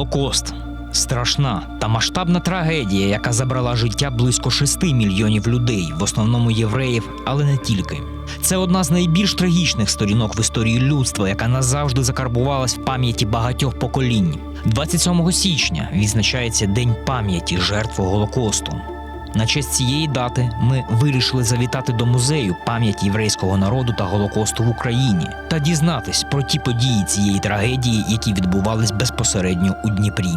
Голокост. Страшна та масштабна трагедія, яка забрала життя близько 6 мільйонів людей, в основному євреїв, але не тільки. Це одна з найбільш трагічних сторінок в історії людства, яка назавжди закарбувалась в пам'яті багатьох поколінь. 27 січня відзначається День пам'яті жертв Голокосту. На честь цієї дати ми вирішили завітати до музею пам'яті єврейського народу та Голокосту в Україні та дізнатись про ті події цієї трагедії, які відбувались безпосередньо у Дніпрі.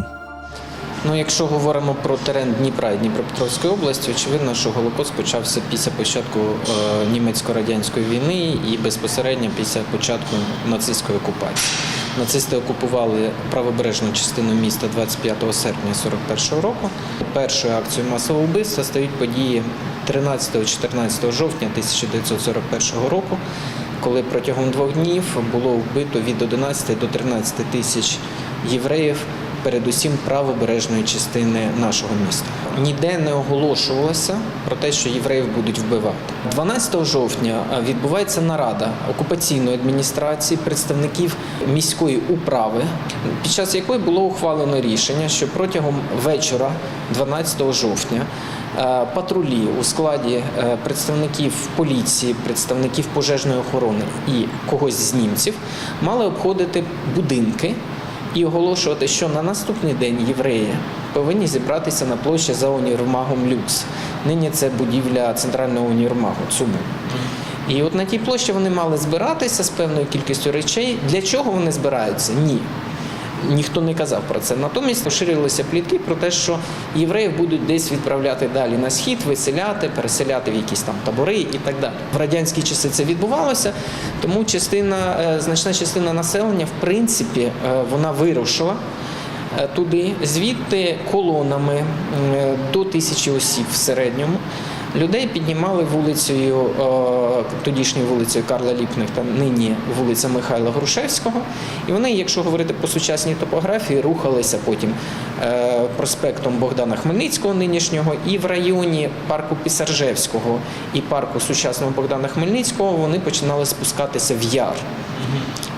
Ну, якщо говоримо про терен Дніпра і Дніпропетровської області, очевидно, що Голокост почався після початку е, німецько-радянської війни і безпосередньо після початку нацистської окупації. Нацисти окупували правобережну частину міста 25 серпня 41 року. Першою акцією масового вбивства стають події 13-14 жовтня 1941 року, коли протягом двох днів було вбито від 11 до 13 тисяч євреїв передусім правобережної частини нашого міста. Ніде не оголошувалося про те, що євреїв будуть вбивати. 12 жовтня відбувається нарада окупаційної адміністрації представників міської управи, під час якої було ухвалено рішення, що протягом вечора, 12 жовтня, е, патрулі у складі е, представників поліції, представників пожежної охорони і когось з німців мали обходити будинки і оголошувати, що на наступний день євреї повинні зібратися на площі за універмагом Люкс. Нині це будівля центрального універмагу ЦУМу. І от на тій площі вони мали збиратися з певною кількістю речей. Для чого вони збираються? Ні. Ніхто не казав про це. Натомість поширилися плітки про те, що євреїв будуть десь відправляти далі на схід, виселяти, переселяти в якісь там табори і так далі. В радянські часи це відбувалося, тому частина, е, значна частина населення, в принципі, е, вона вирушила. е, Туди звідти колонами до тисячі осіб в середньому людей піднімали вулицею, е, тодішньою вулицею Карла Ліпних, там нині вулиця Михайла Грушевського. І вони, якщо говорити по сучасній топографії, рухалися потім е, проспектом Богдана Хмельницького нинішнього і в районі парку Пісаржевського і парку сучасного Богдана Хмельницького вони починали спускатися в яр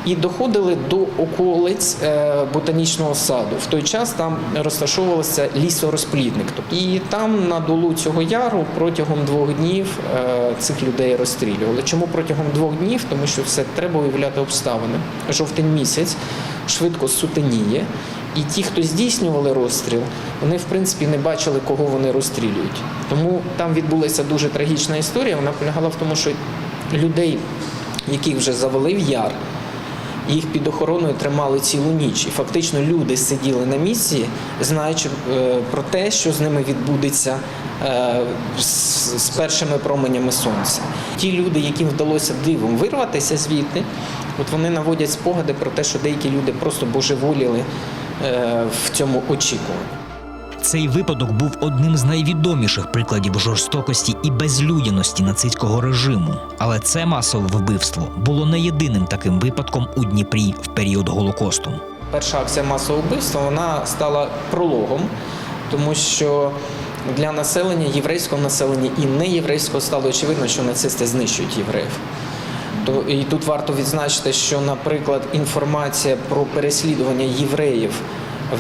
і доходили до околиць е, ботанічного саду. В той час там розташовувався лісорозплідник. І там на долу цього яру протягом двох днів е, цих людей розстрілювали. Чому протягом двох днів? Тому що це треба уявляти обставини. Жовтень місяць швидко сутеніє. І ті, хто здійснювали розстріл, вони в принципі не бачили, кого вони розстрілюють. Тому там відбулася дуже трагічна історія. Вона полягала в тому, що людей, яких вже завели в яр, їх під охороною тримали цілу ніч. І фактично люди сиділи на місці, знаючи е, про те, що з ними відбудеться е, з, першими променями сонця. Ті люди, яким вдалося дивом вирватися звідти, от вони наводять спогади про те, що деякі люди просто божеволіли е, в цьому очікуванні. Цей випадок був одним з найвідоміших прикладів жорстокості і безлюдяності нацистського режиму. Але це масове вбивство було не єдиним таким випадком у Дніпрі в період Голокосту. Перша акція масового вбивства вона стала прологом, тому що для населення, єврейського населення і неєврейського стало очевидно, що нацисти знищують євреїв. То і тут варто відзначити, що, наприклад, інформація про переслідування євреїв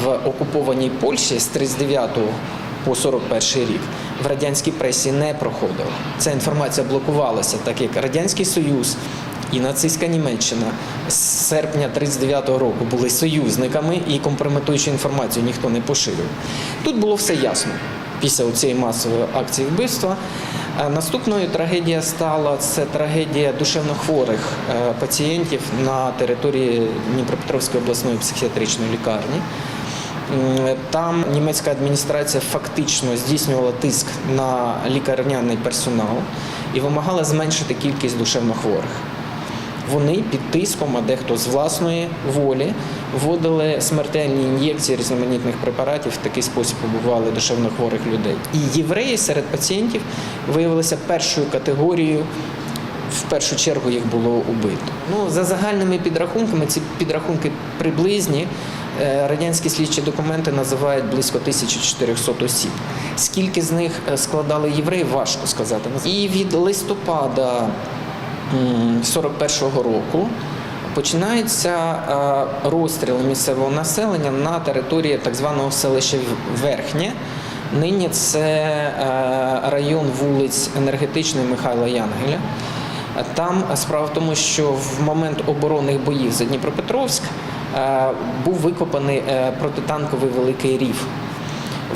в окупованій Польщі з 39 по 41 рік в радянській пресі не проходила. Ця інформація блокувалася, так як Радянський Союз і нацистська Німеччина з серпня 39-го року були союзниками і компрометуючу інформацію ніхто не поширював. Тут було все ясно після цієї масової акції вбивства. Е, Наступною трагедія стала це трагедія душевнохворих е, пацієнтів на території Дніпропетровської обласної психіатричної лікарні. Там німецька адміністрація фактично здійснювала тиск на лікарняний персонал і вимагала зменшити кількість душевнохворих. Вони під тиском, а дехто з власної волі, вводили смертельні ін'єкції різноманітних препаратів, в такий спосіб убивали душевнохворих людей. І євреї серед пацієнтів виявилися першою категорією. В першу чергу їх було убито. Ну за загальними підрахунками, ці підрахунки приблизні. Е, Радянські слідчі документи називають близько 1400 осіб. Скільки з них е, складали євреї, важко сказати. І від листопада 41-го року починаються е, розстріли місцевого населення на території так званого селища Верхнє. Нині це район вулиць Енергетичної Михайла Янгеля. Там справа в тому, що в момент оборонних боїв за Дніпропетровськ був викопаний е, протитанковий великий рів.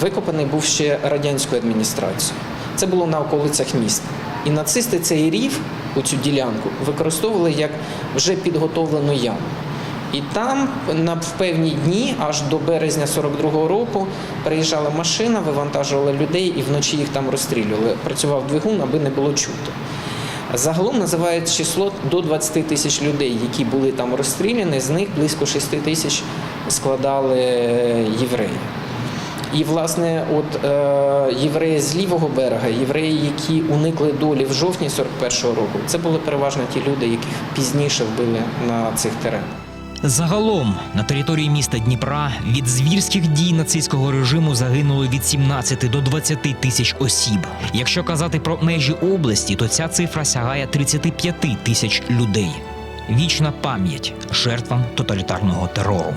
Викопаний був ще радянською адміністрацією. Це було на околицях міста. І нацисти цей рів, оцю ділянку, використовували як вже підготовлену яму. І там на в певні дні, аж до березня 42-го року, приїжджала машина, вивантажувала людей і вночі їх там розстрілювали. Працював двигун, аби не було чути. Загалом називають число до 20 тисяч людей, які були там розстріляні. З них близько 6 тисяч складали євреї. І, власне, от е, євреї з лівого берега, євреї, які уникли долі в жовтні 41-го року, це були переважно ті люди, яких пізніше вбили на цих теренах. Загалом на території міста Дніпра від звірських дій нацистського режиму загинуло від 17 до 20 тисяч осіб. Якщо казати про межі області, то ця цифра сягає 35 тисяч людей. Вічна пам'ять жертвам тоталітарного терору.